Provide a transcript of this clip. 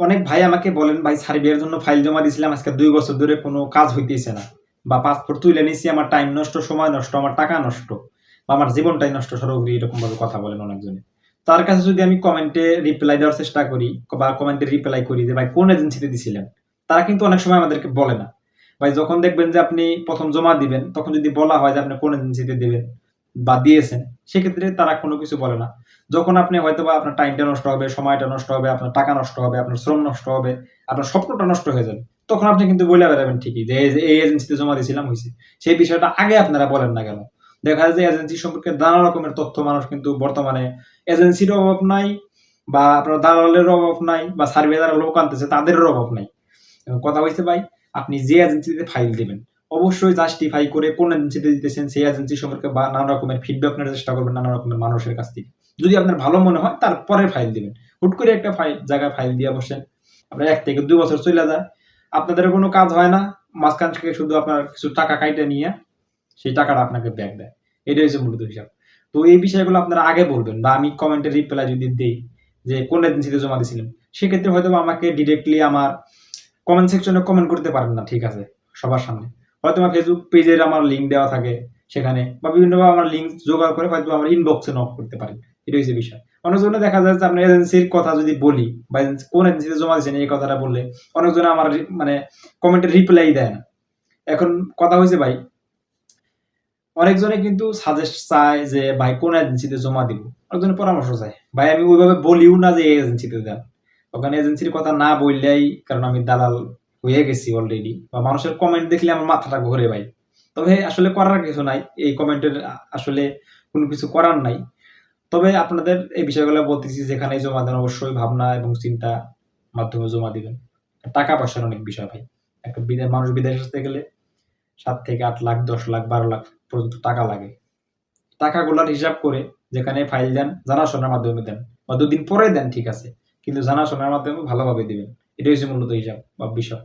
অনেক ভাই আমাকে বলেন, ভাই সার্বিয়ার জন্য ফাইল জমা দিয়েছিলাম আজকে দুই বছর ধরে কোনো কাজ হইতেছে না। বা পাসপোর্ট তুলে নিছি, আমার টাইম নষ্ট, সময় নষ্ট, আমার টাকা নষ্ট, বা আমার জীবনটাই নষ্ট সরকারি এরকম ভাবে কথা বলেন অনেকজনে। তার কাছে যদি আমি কমেন্টে রিপ্লাই দেওয়ার চেষ্টা করি, বা কমেন্টে রিপ্লাই করি যে, ভাই, কোন এজেন্সিতে দিছিলেন? তারা কিন্তু অনেক সময় আমাদেরকে বলে না। ভাই, যখন দেখবেন যে আপনি প্রথম জমা দিবেন, তখন যদি বলা হয় যে, আপনি কোন এজেন্সিতে দিবেন? বা দিয়েছেন, সেক্ষেত্রে তারা কোনো কিছু বলে না। যখন আপনি হয়তো বা আপনার টাইমটা নষ্ট হবে, সময়টা নষ্ট হবে, আপনার টাকা নষ্ট হবে, আপনার শ্রম নষ্ট হবে, আপনার স্বপ্নটা নষ্ট হয়ে যাবে, তখন আপনি কিন্তু বলে বেড়াবেন ঠিকই যে এই এজেন্সিতে জমা দিয়েছিলাম হয়েছে। সেই বিষয়টা আগে আপনারা বলেন না কেন? দেখা যায় যে এজেন্সি সম্পর্কে নানা রকমের তথ্য মানুষ কিন্তু বর্তমানে এজেন্সির অভাব নাই বা আপনার দালালের অভাব নাই বা সার্ভে যারা লোক আনতেছে, তাদেরও অভাব নাই। কথা হয়েছে ভাই, আপনি যে এজেন্সিতে ফাইল দিবেন অবশ্যই জাস্টিফাই করে কোন এজেন্সিতে দিতেছেন, সেই এজেন্সি সম্পর্কে বা নানা রকমের ফিডব্যাক নেওয়ার চেষ্টা করবেন নানা রকমের মানুষের কাছ থেকে। যদি আপনার ভালো মনে হয় তারপরে ফাইল দিবেন। হুট করে একটা ফাইল জায়গায় ফাইল দিয়ে বসেন। আপনার এক থেকে দুই বছর চলে যায়। আপনাদের কোনো কাজ হয় না, মাঝখান থেকে শুধু আপনার কিছু টাকা কাইটে নিয়ে সেই টাকাটা আপনাকে ব্যাক দেয়। এটাই হচ্ছে মূলত হিসাব। তো এই বিষয়গুলো আপনারা আগে বলবেন বা আমি কমেন্টে রিপ্লাই যদি দিই যে কোন এজেন্সিতে জমা দিয়েছিলেন, সেক্ষেত্রে হয়তো আমাকে ডিরেক্টলি আমার কমেন্ট সেকশনে কমেন্ট করতে পারেন না, ঠিক আছে, সবার সামনে। হয়তো আমার ফেসবুক পেজের আমার লিঙ্ক দেওয়া থাকে সেখানে, বা বিভিন্নভাবে আমার লিঙ্ক জোগাড় করে হয়তো আমার ইনবক্সে নক করতে পারেন এটা হচ্ছে বিষয়। অনেকজনে দেখা যায় যে আপনার এজেন্সির কথা যদি বলি, বা কোন এজেন্সিতে জমা দিয়েছেন এই কথাটা বললে, অনেকজনে আমার মানে কমেন্টে রিপ্লাই দেয় না। এখন কথা হয়েছে ভাই, অনেকজনে কিন্তু সাজেস্ট চায় যে, ভাই, কোন এজেন্সিতে জমা দিব? অনেকজনে পরামর্শ চায়। ভাই, আমি ওইভাবে বলিও না যে, এই এজেন্সিতে দেন। ওখানে এজেন্সির কথা না বললেই, কারণ আমি দালাল হয়ে গেছি অলরেডি বা মানুষের কমেন্ট দেখলে আমার মাথাটা ঘুরে ভাই। তবে আসলে করার কিছু নাই। এই কমেন্টের আসলে কোনো কিছু করার নাই। তবে আপনাদের এই বিষয়গুলো বলতেছি যেখানে জমা দেন অবশ্যই ভাবনা এবং চিন্তা মাধ্যমে জমা দিবেন। টাকা পয়সার অনেক বিষয় ভাই। একটা বিদেশ মানুষ বিদেশে আসতে গেলে সাত থেকে আট লাখ, দশ লাখ, বারো লাখ পর্যন্ত টাকা লাগে। টাকাগুলোর হিসাব করে যেখানে ফাইল দেন, জানাশোনার মাধ্যমে দেন। বা দুদিন পরে দেন, ঠিক আছে। কিন্তু জানাশোনার মাধ্যমে ভালোভাবে দিবেন। এটাই হচ্ছে মূলত হিসাব বা বিষয়।